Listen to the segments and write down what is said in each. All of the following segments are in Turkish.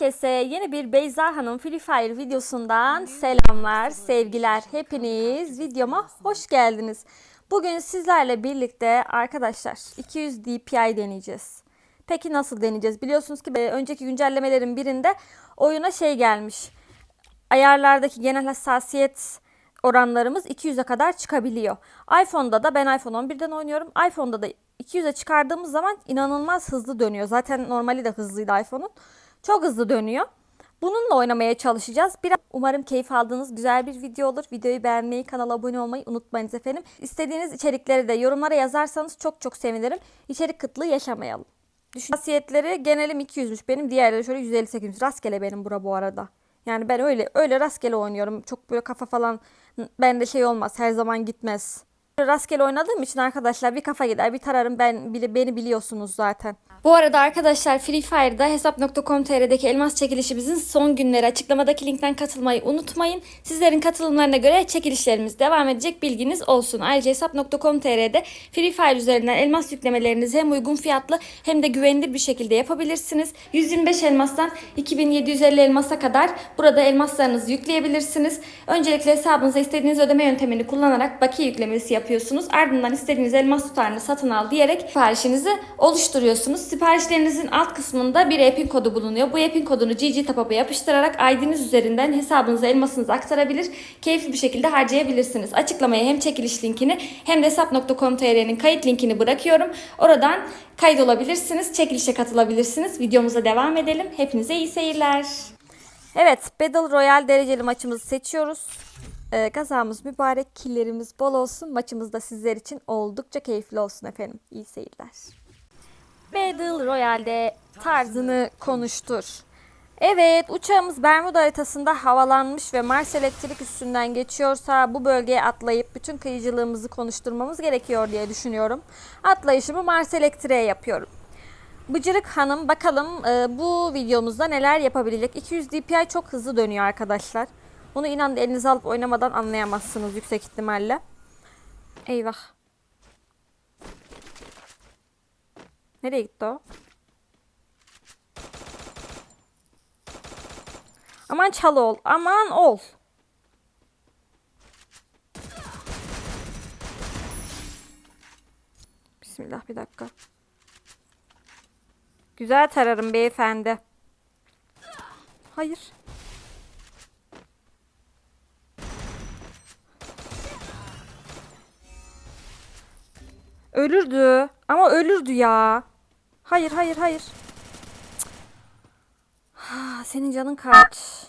Herkese yeni bir Beyza Hanım Free Fire videosundan selamlar, sevgiler. Hepiniz videoma hoş geldiniz. Bugün sizlerle birlikte arkadaşlar 200 DPI deneyeceğiz. Peki nasıl deneyeceğiz? Biliyorsunuz ki önceki güncellemelerin birinde oyuna şey gelmiş. Ayarlardaki genel hassasiyet oranlarımız 200'e kadar çıkabiliyor. iPhone'da da ben iPhone 11'den oynuyorum. iPhone'da da 200'e çıkardığımız zaman inanılmaz hızlı dönüyor. Zaten normali de hızlıydı iPhone'un. Çok hızlı dönüyor. Bununla oynamaya çalışacağız. Biraz umarım keyif aldığınız güzel bir video olur. Videoyu beğenmeyi, kanala abone olmayı unutmayınız efendim. İstediğiniz içerikleri de yorumlara yazarsanız çok çok sevinirim. İçerik kıtlığı yaşamayalım. Düşün. Hasiyetleri genelim 200'müş benim. Diğerleri şöyle 158'miş. Rastgele benim bura bu arada. Yani ben öyle öyle rastgele oynuyorum. Çok böyle kafa falan bende şey olmaz. Her zaman gitmez. Rastgele oynadığım için arkadaşlar bir kafa gider bir tararım ben beni biliyorsunuz zaten. Bu arada arkadaşlar Free Fire'da hesap.com.tr'deki elmas çekilişimizin son günleri açıklamadaki linkten katılmayı unutmayın. Sizlerin katılımlarına göre çekilişlerimiz devam edecek bilginiz olsun. Ayrıca hesap.com.tr'de Free Fire üzerinden elmas yüklemelerinizi hem uygun fiyatlı hem de güvenilir bir şekilde yapabilirsiniz. 125 elmastan 2750 elmasa kadar burada elmaslarınızı yükleyebilirsiniz. Öncelikle hesabınıza istediğiniz ödeme yöntemini kullanarak bakiye yüklemesi yapıyorsunuz. Ardından istediğiniz elmas tutarını satın al diyerek siparişinizi oluşturuyorsunuz. Siparişlerinizin alt kısmında bir e-pin kodu bulunuyor. Bu e-pin kodunu GG Tapap'a yapıştırarak ID'niz üzerinden hesabınıza elmasınızı aktarabilir, keyifli bir şekilde harcayabilirsiniz. Açıklamaya hem çekiliş linkini hem de hesap.com.tr'nin kayıt linkini bırakıyorum. Oradan kayıt olabilirsiniz, çekilişe katılabilirsiniz. Videomuza devam edelim. Hepinize iyi seyirler. Evet, Battle Royale dereceli maçımızı seçiyoruz. Kazamız mübarek, killerimiz bol olsun. Maçımız da sizler için oldukça keyifli olsun efendim. İyi seyirler. Battle Royale'de tarzını konuştur. Evet, uçağımız Bermuda haritasında havalanmış ve Mars elektrik üstünden geçiyorsa bu bölgeye atlayıp bütün kıyıcılığımızı konuşturmamız gerekiyor diye düşünüyorum. Atlayışımı Mars elektriğe yapıyorum. Bıcırık Hanım bakalım e, bu videomuzda neler yapabilecek. 200 DPI çok hızlı dönüyor arkadaşlar. Bunu inan elinize alıp oynamadan anlayamazsınız yüksek ihtimalle. Eyvah. Nereye gitti o? Aman çal ol. Aman ol. Bismillah bir dakika. Güzel tararım beyefendi. Hayır. Ölürdü. Ama ölürdü ya. Hayır hayır hayır. Ha, senin canın kaç?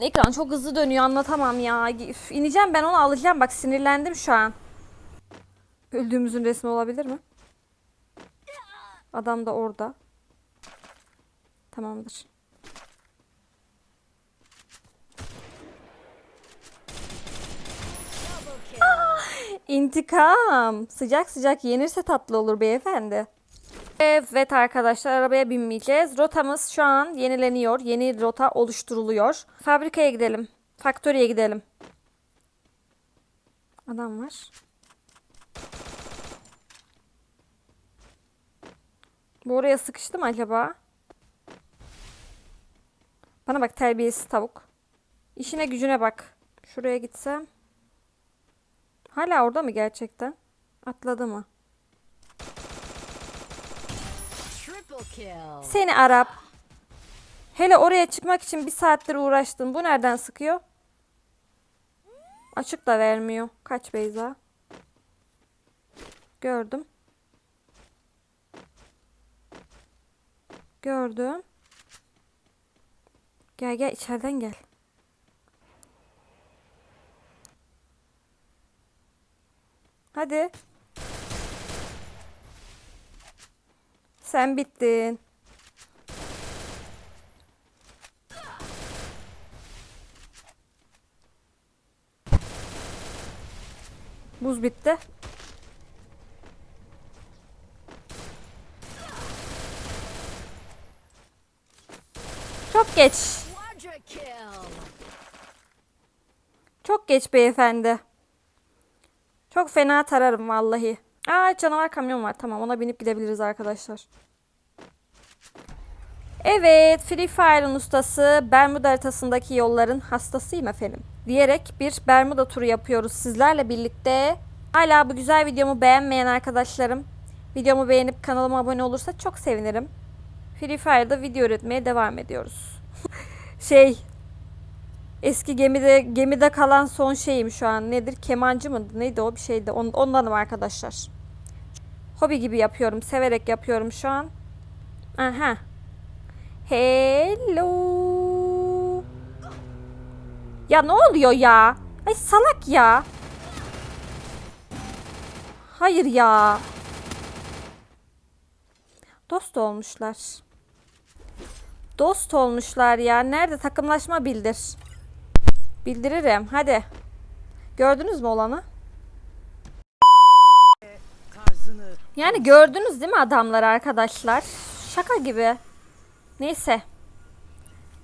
Ekran çok hızlı dönüyor anlatamam ya. Üf, ineceğim ben onu alacağım. Bak sinirlendim şu an. Öldüğümüzün resmi olabilir mi? Adam da orada. Tamamdır. İntikam. Sıcak sıcak yenirse tatlı olur beyefendi. Evet arkadaşlar arabaya binmeyeceğiz. Rotamız şu an yenileniyor. Yeni rota oluşturuluyor. Fabrikaya gidelim. Faktöriye gidelim. Adam var. Bu oraya sıkıştı mı acaba? Bana bak terbiyesiz tavuk. İşine gücüne bak. Şuraya gitsem. Hala orada mı gerçekten? Atladı mı? Seni Arap. Hele oraya çıkmak için bir saattir uğraştım. Bu nereden sıkıyor? Açık da vermiyor. Kaç Beyza? Gördüm. Gördüm. Gel gel içeriden gel. Hadi. Sen bittin. Buz bitti. Çok geç. Çok geç beyefendi. Çok fena tararım vallahi. Aa canavar kamyon var. Tamam ona binip gidebiliriz arkadaşlar. Evet, Free Fire'ın ustası Bermuda haritasındaki yolların hastasıyım efendim. Diyerek bir Bermuda turu yapıyoruz sizlerle birlikte. Hala bu güzel videomu beğenmeyen arkadaşlarım, videomu beğenip kanalıma abone olursa çok sevinirim. Free Fire'da video üretmeye devam ediyoruz. şey, eski gemide gemide kalan son şeyim şu an. Nedir? Kemancı mı? Neydi o? Bir şeydi. On- Ondanım arkadaşlar. Hobi gibi yapıyorum. Severek yapıyorum şu an. Aha. Hello. Ya ne oluyor ya? Ay salak ya. Hayır ya. Dost olmuşlar. Dost olmuşlar ya. Nerede takımlaşma bildir. Bildiririm. Hadi. Gördünüz mü olanı? Yani gördünüz değil mi adamlar arkadaşlar? Şaka gibi. Neyse.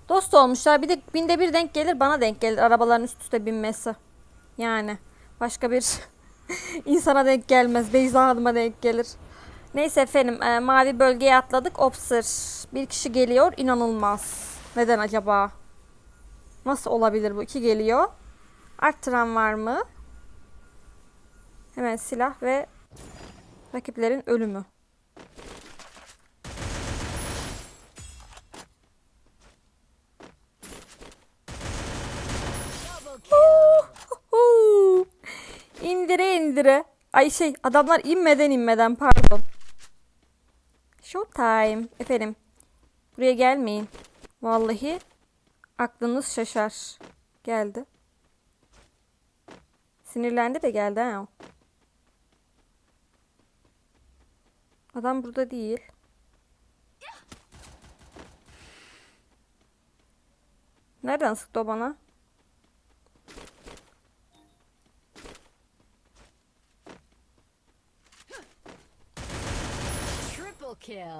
Dost olmuşlar. Bir de binde bir denk gelir bana denk gelir arabaların üst üste binmesi. Yani başka bir insana denk gelmez. Beyza Hanım'a denk gelir. Neyse efendim e, mavi bölgeye atladık. Opsır. Bir kişi geliyor. inanılmaz. Neden acaba? Nasıl olabilir bu? İki geliyor. Arttıran var mı? Hemen silah ve Rakiplerin ölümü. İndire indire. Ay şey adamlar inmeden inmeden pardon. Showtime. Efendim. Buraya gelmeyin. Vallahi aklınız şaşar. Geldi. Sinirlendi de geldi ha. Adam burada değil. Nereden sıktı o bana?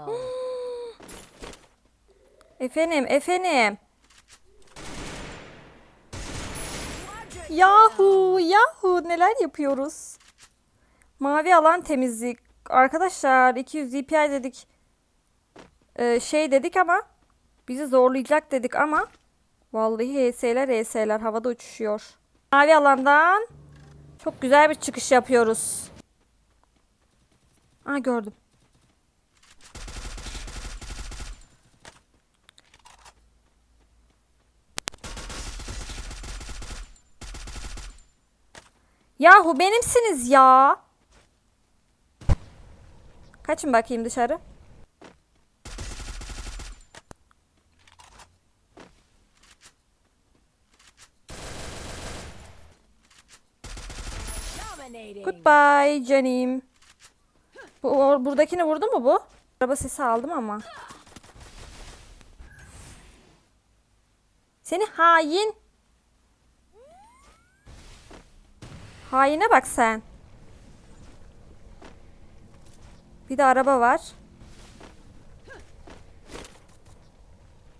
Efendim, efendim. Yahu, yahu neler yapıyoruz? Mavi alan temizlik. Arkadaşlar 200 DPI dedik. Ee, şey dedik ama bizi zorlayacak dedik ama vallahi HS'ler HS'ler havada uçuşuyor. Mavi alandan çok güzel bir çıkış yapıyoruz. Aa gördüm. Yahu benimsiniz ya. Kaçın bakayım dışarı. Goodbye canım. Bu, buradakini vurdu mu bu? Araba sesi aldım ama. Seni hain. Haine bak sen. Bir de araba var.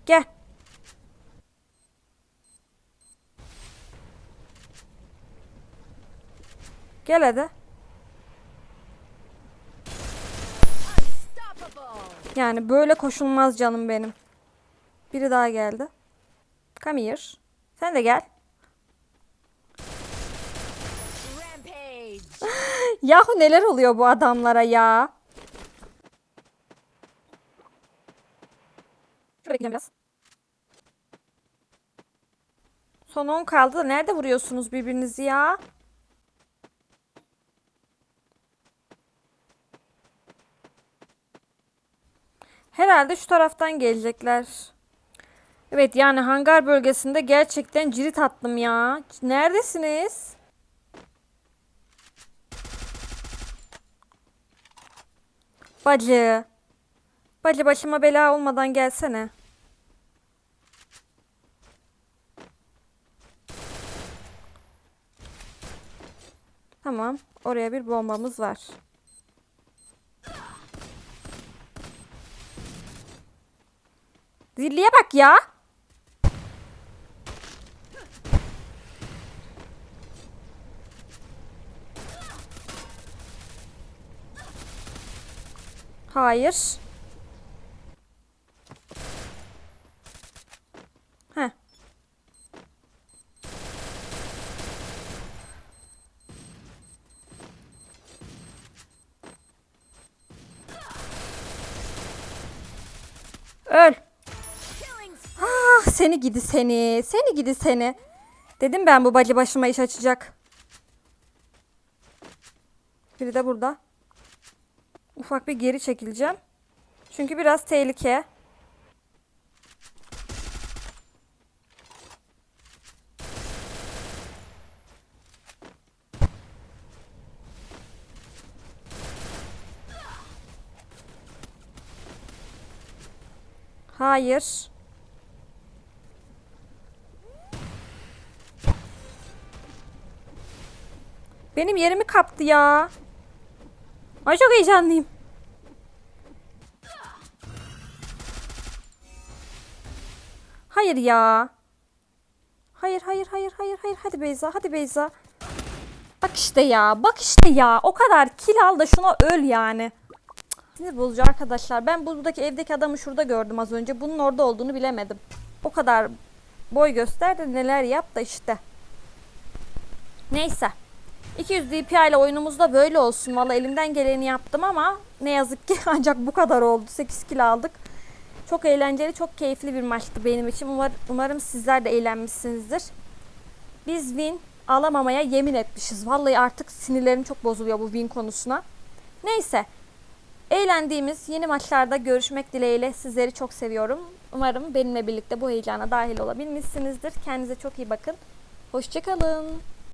Gel. Gel hadi. Yani böyle koşulmaz canım benim. Biri daha geldi. Come here. Sen de gel. Yahu neler oluyor bu adamlara ya? Son 10 kaldı da nerede vuruyorsunuz birbirinizi ya? Herhalde şu taraftan gelecekler. Evet yani hangar bölgesinde gerçekten cirit attım ya. Neredesiniz? Bacı. Bacı başıma bela olmadan gelsene. Tamam. Oraya bir bombamız var. Zilliye bak ya. Hayır. Heh. Öl. Ah, seni gidi seni. Seni gidi seni. Dedim ben bu bacı başıma iş açacak. Biri de burada. Ufak bir geri çekileceğim. Çünkü biraz tehlike. Hayır. Benim yerimi kaptı ya. Ay çok heyecanlıyım. Hayır ya. Hayır hayır hayır hayır hayır. Hadi Beyza hadi Beyza. Bak işte ya. Bak işte ya. O kadar kil al da şuna öl yani. Sinir bozucu arkadaşlar. Ben buradaki evdeki adamı şurada gördüm az önce. Bunun orada olduğunu bilemedim. O kadar boy göster de neler yap da işte. Neyse. 200 DPI ile oyunumuz da böyle olsun. Valla elimden geleni yaptım ama ne yazık ki ancak bu kadar oldu. 8 kilo aldık. Çok eğlenceli, çok keyifli bir maçtı benim için. Umar, umarım sizler de eğlenmişsinizdir. Biz win alamamaya yemin etmişiz. Vallahi artık sinirlerim çok bozuluyor bu win konusuna. Neyse. Eğlendiğimiz yeni maçlarda görüşmek dileğiyle sizleri çok seviyorum. Umarım benimle birlikte bu heyecana dahil olabilmişsinizdir. Kendinize çok iyi bakın. Hoşçakalın.